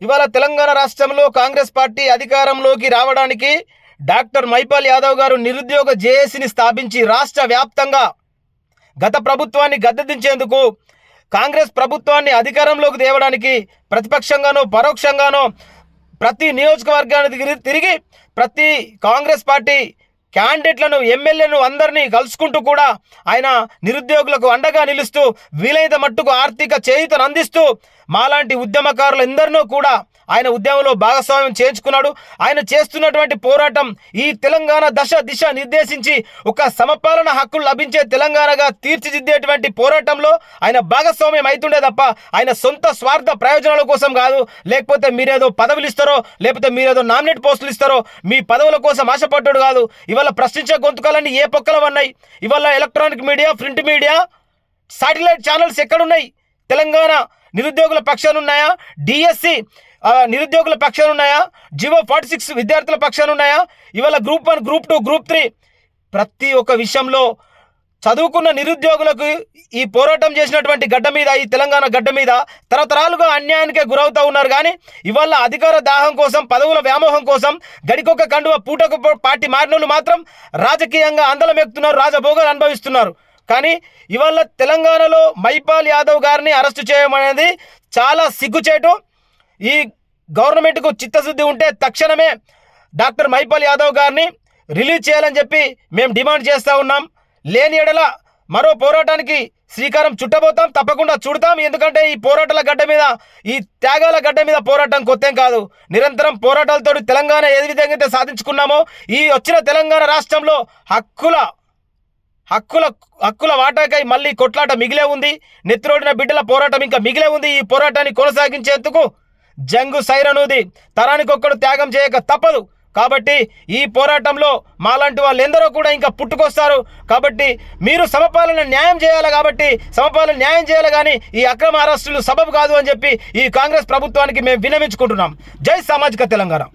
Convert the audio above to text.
ఇవాళ తెలంగాణ రాష్ట్రంలో కాంగ్రెస్ పార్టీ అధికారంలోకి రావడానికి డాక్టర్ మైపాల్ యాదవ్ గారు నిరుద్యోగ జేఏసీని స్థాపించి రాష్ట్ర వ్యాప్తంగా గత ప్రభుత్వాన్ని గద్దెదించేందుకు కాంగ్రెస్ ప్రభుత్వాన్ని అధికారంలోకి తేవడానికి ప్రతిపక్షంగానో పరోక్షంగానో ప్రతి నియోజకవర్గానికి తిరిగి- తిరిగి ప్రతి కాంగ్రెస్ పార్టీ క్యాండిడేట్లను ఎమ్మెల్యేను అందరినీ కలుసుకుంటూ కూడా ఆయన నిరుద్యోగులకు అండగా నిలుస్తూ వీలైన మట్టుకు ఆర్థిక చేయుతను అందిస్తూ మాలాంటి ఉద్యమకారులందరినూ కూడా ఆయన ఉద్యమంలో భాగస్వామ్యం చేయించుకున్నాడు. ఆయన చేస్తున్నటువంటి పోరాటం ఈ తెలంగాణ దశ దిశ నిర్దేశించి ఒక సమపాలన హక్కులు లభించే తెలంగాణగా తీర్చిదిద్దేటువంటి పోరాటంలో ఆయన భాగస్వామ్యం అవుతుండే తప్ప ఆయన సొంత స్వార్థ ప్రయోజనాల కోసం కాదు. లేకపోతే మీరేదో పదవులు ఇస్తారో లేకపోతే మీరేదో నామినేట్ పోస్టులు ఇస్తారో మీ పదవుల కోసం ఆశపడ్డాడు కాదు. ఇవాళ ప్రశ్నించే గొంతుకాలన్నీ ఏ పక్కల ఉన్నాయి ఇవాళ electronic media print media satellite channels ఎక్కడున్నాయి? తెలంగాణ నిరుద్యోగుల పక్షాలున్నాయా డిఎస్సి నిరుద్యోగుల పక్షాలున్నాయా జివో ఫార్టీ సిక్స్ విద్యార్థుల పక్షాలున్నాయా ఇవాళ group one group two group three ప్రతి ఒక్క విషయంలో చదువుకున్న నిరుద్యోగులకు ఈ పోరాటం చేసినటువంటి గడ్డ మీద ఈ తెలంగాణ గడ్డ మీద తరతరాలుగా అన్యాయానికే గురవుతూ ఉన్నారు. కానీ ఇవాళ అధికార దాహం కోసం పదవుల వ్యామోహం కోసం గడికొక కండువ పూటకు పార్టీ మారినోళ్ళు మాత్రం రాజకీయంగా అందలం ఎక్కుతున్నారు రాజభోగాలు అనుభవిస్తున్నారు. కానీ ఇవాళ తెలంగాణలో మైపాల్ యాదవ్ గారిని అరెస్టు చేయడం అనేది చాలా సిగ్గుచేటు. ఈ గవర్నమెంట్కు చిత్తశుద్ధి ఉంటే తక్షణమే డాక్టర్ మైపాల్ యాదవ్ గారిని రిలీజ్ చేయాలని చెప్పి మేము డిమాండ్ చేస్తూ ఉన్నాం. లేని ఎడల మరో పోరాటానికి శ్రీకారం చుట్టబోతాం. తప్పకుండా చుడతాం. ఎందుకంటే ఈ పోరాటాల గడ్డ మీద ఈ త్యాగాల గడ్డ మీద పోరాటం కొత్తేం కాదు. నిరంతరం పోరాటాలతో తెలంగాణ ఏ విధంగా అయితే సాధించుకున్నామో ఈ వచ్చిన తెలంగాణ రాష్ట్రంలో హక్కుల హక్కుల హక్కుల వాటాకై మళ్ళీ కొట్లాట మిగిలే ఉంది. నెత్తిరోడిన బిడ్డల పోరాటం ఇంకా మిగిలే ఉంది. ఈ పోరాటాన్ని కొనసాగించేందుకు జంగు సైరనుది తరానికొక్కడు త్యాగం చేయక తప్పదు. కాబట్టి ఈ పోరాటంలో మాలాంటి వాళ్ళు ఎందరో కూడా ఇంకా పుట్టుకొస్తారు. కాబట్టి మీరు సమపాలన న్యాయం చేయాలి కాబట్టి సమపాలన న్యాయం చేయాలి కానీ ఈ అక్రమ అరెస్టులు సబబు కాదు అని చెప్పి ఈ కాంగ్రెస్ ప్రభుత్వానికి మేము వినమించుకుంటున్నాం జై సామాజిక తెలంగాణ.